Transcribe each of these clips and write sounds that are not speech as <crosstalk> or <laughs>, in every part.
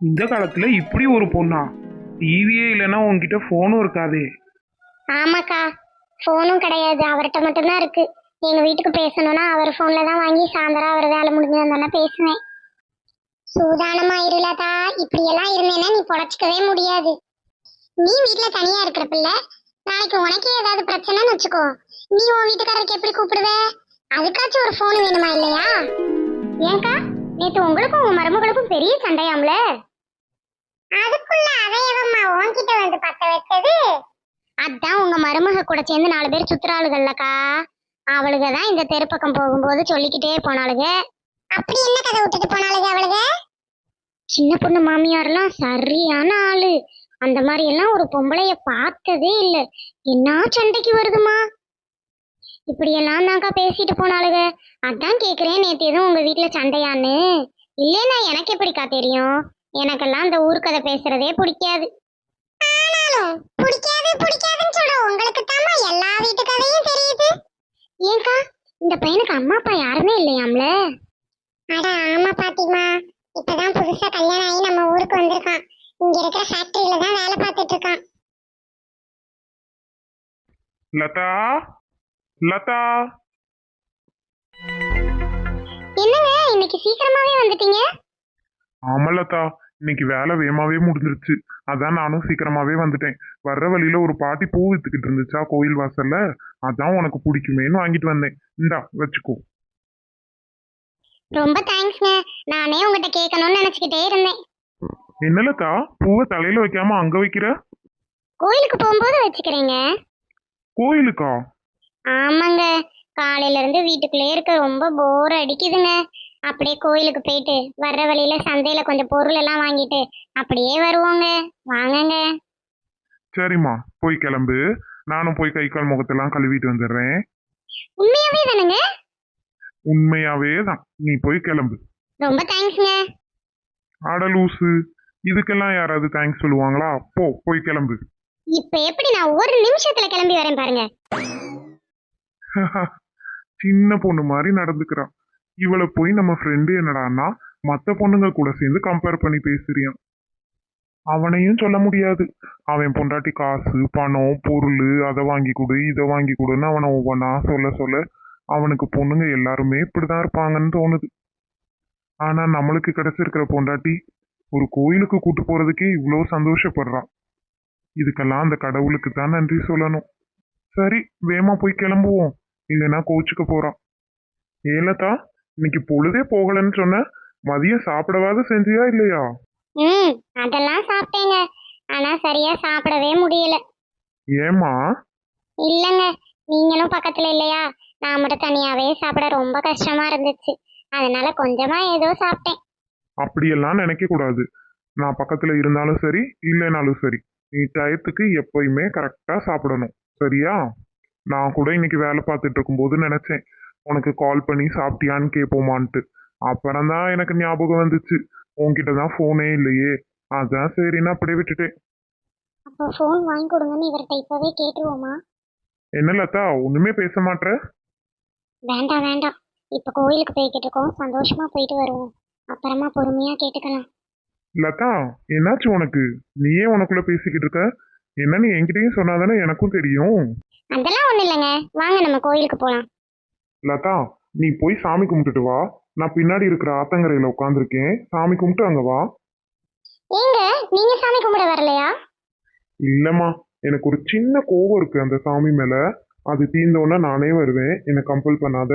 இந்த காலத்துல இப்படி ஒரு பொண்ணா? டிவியே இல்லைன்னா உன்கிட்ட ஃபோனும் இருக்காதே. ஆமாக்கா ஃபோனும் கிடையாது. அவர்கிட்ட மட்டும்தான் இருக்கு. எங்க வீட்டுக்கு பேசணும்னா அவர் ஃபோன்ல தான் வாங்கி சாயந்தரம் அவர் வேலை முடிஞ்சதுன்னா பேசுவேன். சூதானமா இருலதா இப்படி எல்லாம் இருந்தேன்னா நீ பொழைச்சிக்கவே முடியாது. நீ வீட்டுல தனியா இருக்கிற பிள்ளை நாளைக்கு உனக்கே ஏதாவது பிரச்சனைன்னு வச்சுக்கோ. நீ உன் வீட்டுக்காரருக்கு எப்படி கூப்பிடுவ? அதுக்காச்சும் ஒரு ஃபோன் வேணுமா இல்லையா? ஏங்கா நேற்று உங்களுக்கும் உங்க மருமகளுக்கும் பெரிய சண்டையாம்ல? அதுக்குள்ள அதையவம்மா உன்கிட்ட வந்து பத்த வச்சது அதான் உங்க மருமக கூட சேர்ந்து நாலு பேர் சுத்துறாளுகள்லக்கா. அவளுக தான் இந்த தெருப்பக்கம் போகும்போது சொல்லிக்கிட்டே போனாளுக. அப்படி என்ன கதை விட்டுட்டு போனாளுக அவளுக? சின்ன பொண்ணு மாமியார்லாம் சரியான ஆளு. அந்த மாதிரி எல்லாம் ஒரு பொம்பளைய பார்த்ததே இல்ல. என்ன சண்டைக்கு வருதுமா? இப்படி எல்லாம் தான்க்கா பேசிட்டு போனாளுக. அதான் கேக்குறேன் நேத்து எதுவும் உங்க வீட்டுல சண்டையான்னு. இல்லைன்னா எனக்கு எப்படிக்கா தெரியும்? எனக்கெல்லாம் அந்த ஊர்க்கதை பேசுறதே பிடிக்காது. ஆனாலும் பிடிக்காது பிடிக்காதுன்னு சொல்ற உங்களுக்கு தாமா எல்லா வீட்டு கதையும் தெரியுது. ஏங்கா இந்த பையனுக்கு அம்மா அப்பா யாருமே இல்லையாம்ல? அட ஆமா பாட்டிமா இப்பதான் புதுசா கல்யாணம் ஆகி நம்ம ஊருக்கு வந்திருக்கான். இங்க இருக்கிற ஃபேக்டரியில தான் வேலை பார்த்துட்டு இருக்கான். லதா? லதா? என்னங்க இன்னைக்கு சீக்கிரமாவே வந்துட்டீங்க? ஆமா லதா இன்னைக்கு வேலை வேகமாவே முடிஞ்சிருச்சு. அதான் நானும் சீக்கிரமாவே வந்துட்டேன். வர்ற வழியில ஒரு பாட்டி பூ வித்துக்கிட்டு இருந்துச்சா கோயில் வாசல்ல? அதான் உனக்கு பிடிக்குமேன்னு வாங்கிட்டு வந்தேன். இந்தா வச்சுக்கோ. ரொம்ப தேங்க்ஸ்ங்க நானே உங்ககிட்ட கேட்கணும்னு நினைச்சுக்கிட்டே இருந்தேன். என்ன லதா பூவை தலையில வைக்காம அங்க வைக்கிற? கோயிலுக்கு போகும்போது வச்சுக்கிறேங்க. கோயிலுக்கா? ஆமாங்க. காலையில இருந்து வீட்டுக்குள்ளே இருக்க ரொம்ப போர் அடிக்குதுங்க. அப்படியே கோயிலுக்கு போயிட்டு வர்ற வழியில சந்தையில கொஞ்சம் பொருள் எல்லாம் வாங்கிட்டு அப்படியே வருவோங்க. வாங்கங்க. சரிம்மா போய் கிளம்பு. நானும் போய் கை கால் முகத்தெல்லாம் கழுவிட்டு வந்துடுறேன். உண்மையாவே தானுங்க? உண்மையாவே தான். நீ போய் கிளம்பு. ரொம்ப தேங்க்ஸ்ங்க அட லூசு. இதுக்கெல்லாம் யாராவது தேங்க்ஸ் சொல்லுவாங்களா? போ போய் கிளம்பு. இப்ப எப்படி நான் ஒரு நிமிஷத்துல கிளம்பி வரேன் பாருங்க. <laughs> சின்ன பொண்ணு மாதிரி நடந்துக்கிறா. இவளை போய் நம்ம ஃப்ரெண்டு என்னடான்னா மற்ற பொண்ணுங்க கூட சேர்ந்து கம்பேர் பண்ணி பேசுறியான் அவனையும் சொல்ல முடியாது. அவன் பொண்டாட்டி காசு பணம் பொருள் அதை வாங்கி கொடு இதை வாங்கி கொடுன்னு அவனை ஒவ்வொன்றா சொல்ல சொல்ல அவனுக்கு பொண்ணுங்க எல்லாருமே இப்படிதான் இருப்பாங்கன்னு தோணுது. ஆனா நம்மளுக்கு கிடைச்சிருக்கிற பொண்டாட்டி ஒரு கோயிலுக்கு கூட்டு போறதுக்கே இவ்வளோ சந்தோஷப்படுறான் இதுக்கெல்லாம் அந்த கடவுளுக்கு தான் நன்றி சொல்லணும். சரி வேமா போய் கிளம்புவோம். இல்லைன்னா கோச்சுக்க போறான் ஏலத்தா இன்னைக்கு பொழுதே போகலன்னு சொன்ன மதியம் சாப்பிடவாது செஞ்சியா இல்லையா? ம் அதெல்லாம் சாப்பிட்டேங்க. ஆனா சரியா சாப்பிடவே முடியல. ஏமா இல்லங்க நீங்களும் பக்கத்துல இல்லையா? நான் மட்டும் தனியாவே சாப்பிட ரொம்ப கஷ்டமா இருந்துச்சு. அதனால கொஞ்சமா ஏதோ சாப்பிட்டேன். அப்படியெல்லாம் நினைக்க கூடாது. நான் பக்கத்துல இருந்தாலும் சரி இல்லைனாலும் சரி நீ டயத்துக்கு எப்பயுமே கரெக்டா சாப்பிடணும். சரியா? நான் கூட இன்னைக்கு வேலை பார்த்துட்டு இருக்கும்போது நினைச்சேன். உனக்கு கால் பண்ணி சாப்பிட்டியான்னு கேட்போமான்ட்டு அப்புறம்தான் எனக்கு ஞாபகம் வந்துச்சு. உன்கிட்ட தான் ஃபோனே இல்லையே. அதான் சரின்னு அப்படியே விட்டுட்டேன். அப்போ ஃபோன் வாங்கி கொடுங்கன்னு இவர்கிட்ட இப்பவே கேட்டுருவோமா? என்ன லதா ஒண்ணுமே பேச மாட்ற? வேண்டாம் வேண்டாம் இப்ப கோயிலுக்கு போய்கிட்டு இருக்கோம். சந்தோஷமா போயிட்டு வருவோம். அப்புறமா பொறுமையா கேட்டுக்கலாம். லதா என்னாச்சு உனக்கு? நீயே உனக்குள்ள பேசிக்கிட்டு இருக்க? என்னன்னு என்கிட்டயும் சொன்னாதானே எனக்கும் தெரியும்? அதெல்லாம் ஒண்ணும் இல்லைங்க. வாங்க நம்ம கோயிலுக்கு போலாம். லதா நீ போய் சாமி கும்பிட்டுட்டு வா. நான் பின்னாடி இருக்கிற ஆத்தங்கரையில உட்காந்துருக்கேன் சாமி கும்பிட்டு அங்க வா. ஏங்க நீங்க சாமி கும்பிட வரலையா? இல்லம்மா எனக்கு ஒரு சின்ன கோவம் இருக்கு அந்த சாமி மேல. அது தீர்ந்தோன்னா நானே வருவேன். என்னை கம்பல் பண்ணாத.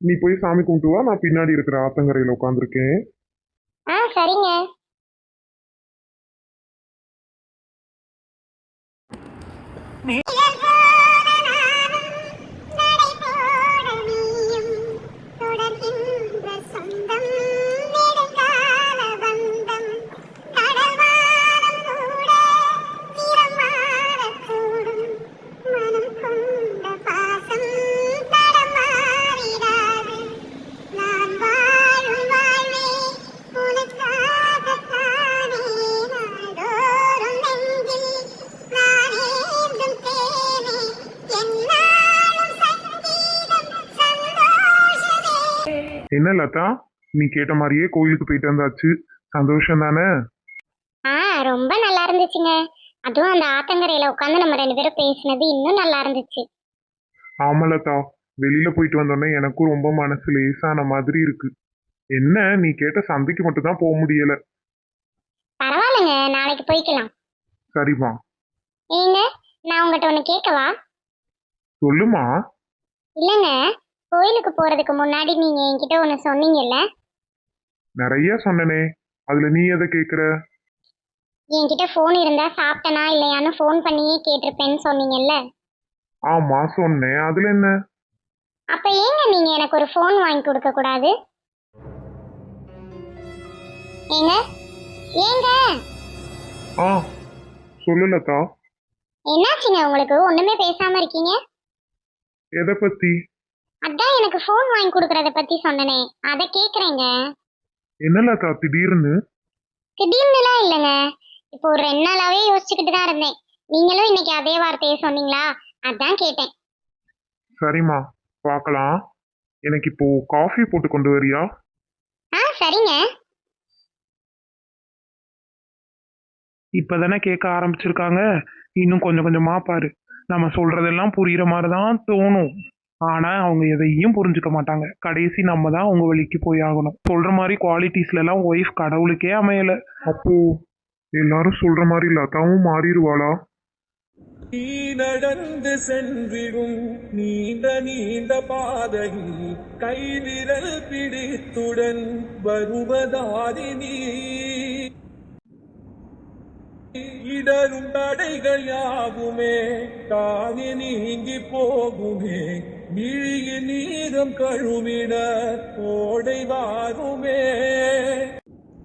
நீ போய் சாமி கும்பிட்டு வா. நான் பின்னாடி இருக்கிற ஆத்தங்கரையில உட்காந்துருக்கேன் ஆ சரிங்க. நான் என்ன லதா? நீ கேட்ட மாதிரியே கோயிலுக்கு போயிட்டு வந்தாச்சு. சந்தோஷம் தானே? ஆ ரொம்ப நல்லா இருந்துச்சுங்க. அதுவும் அந்த ஆத்தங்கரையில உட்காந்து நம்ம ரெண்டு பேரும் பேசினது இன்னும் நல்லா இருந்துச்சு. ஆமலதா வெளியில போயிட்டு வந்தோடனே எனக்கும் ரொம்ப மனசு லேசான மாதிரி இருக்கு. என்ன நீ கேட்ட சந்தைக்கு மட்டும் தான் போக முடியல. பரவாயில்லைங்க நாளைக்கு போய்க்கலாம். சரிம்மா ஏங்க நான் உங்ககிட்ட ஒன்று கேட்கவா? சொல்லுமா? இல்லைங்க. கோயிலுக்கு போறதுக்கு முன்னாடி நீங்க என்கிட்ட ஒன்று சொன்னீங்கல்ல? நிறைய சொன்னனே. அதுல நீ எதை கேக்குற? என்கிட்ட ஃபோன் இருந்தா சாப்பிட்டனா இல்லையான்னு ஃபோன் பண்ணியே கேட்டிருப்பேன்னு சொன்னீங்கல்ல? ஆமா சொன்னேன். அதுல என்ன? அப்ப ஏங்க நீங்க எனக்கு ஒரு ஃபோன் வாங்கி கொடுக்க கூடாது? ஏங்க? ஏங்க? ஆ சொல்லலதா என்னாச்சுங்க உங்களுக்கு? ஒண்ணுமே பேசாம இருக்கீங்க? எதை பத்தி? அதான் எனக்கு ஃபோன் வாங்கி கொடுக்கறத பத்தி சொன்னனே. அதை கேக்குறேங்க. என்ன லதா திடீர்னு? திடீர்னுலாம் இல்லைங்க. இப்போ ஒரு ரெண்டு நாளாவே யோசிச்சுக்கிட்டு தான் இருந்தேன். நீங்களும் இன்னைக்கு அதே வார்த்தையை சொன்னீங்களா? அதான் கேட்டேன். சரிம்மா பார்க்கலாம். எனக்கு இப்போ காஃபி போட்டு கொண்டு வரியா? ஆ சரிங்க. இப்பதானே கேட்க ஆரம்பிச்சிருக்காங்க. இன்னும் கொஞ்சம் கொஞ்சமா பாரு. நம்ம சொல்றதெல்லாம் புரியுற மாதிரி தான் தோணும். ஆனா அவங்க எதையும் புரிஞ்சுக்க மாட்டாங்க. கடைசி நம்ம தான் அவங்க வழிக்கு போய் ஆகணும். சொல்ற மாதிரி குவாலிட்டிஸ்ல எல்லாம் ஒய்ஃப் கடவுளுக்கே அமையல. அப்போ எல்லாரும் சொல்ற மாதிரி லதாவும் மாறிடுவாளா? நீ நடந்து சென்றிடும் நீண்ட நீண்ட பாதையில் கைவிரல் பிடித்துடன் வருவதாதி நீ. இடரும் தடைகள் யாவுமே தாவி நீங்கி போகுமே விழிய நீரம் கழுவிட கோடை வாருமே.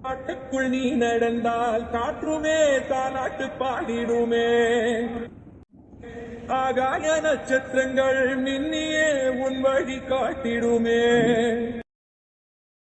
காட்டுக்குள் நீ நடந்தால் காற்றுமே தாலாட்டு பாடிடுமே. ஆகாய நட்சத்திரங்கள் மின்னியே உன் வழி காட்டிடுமே.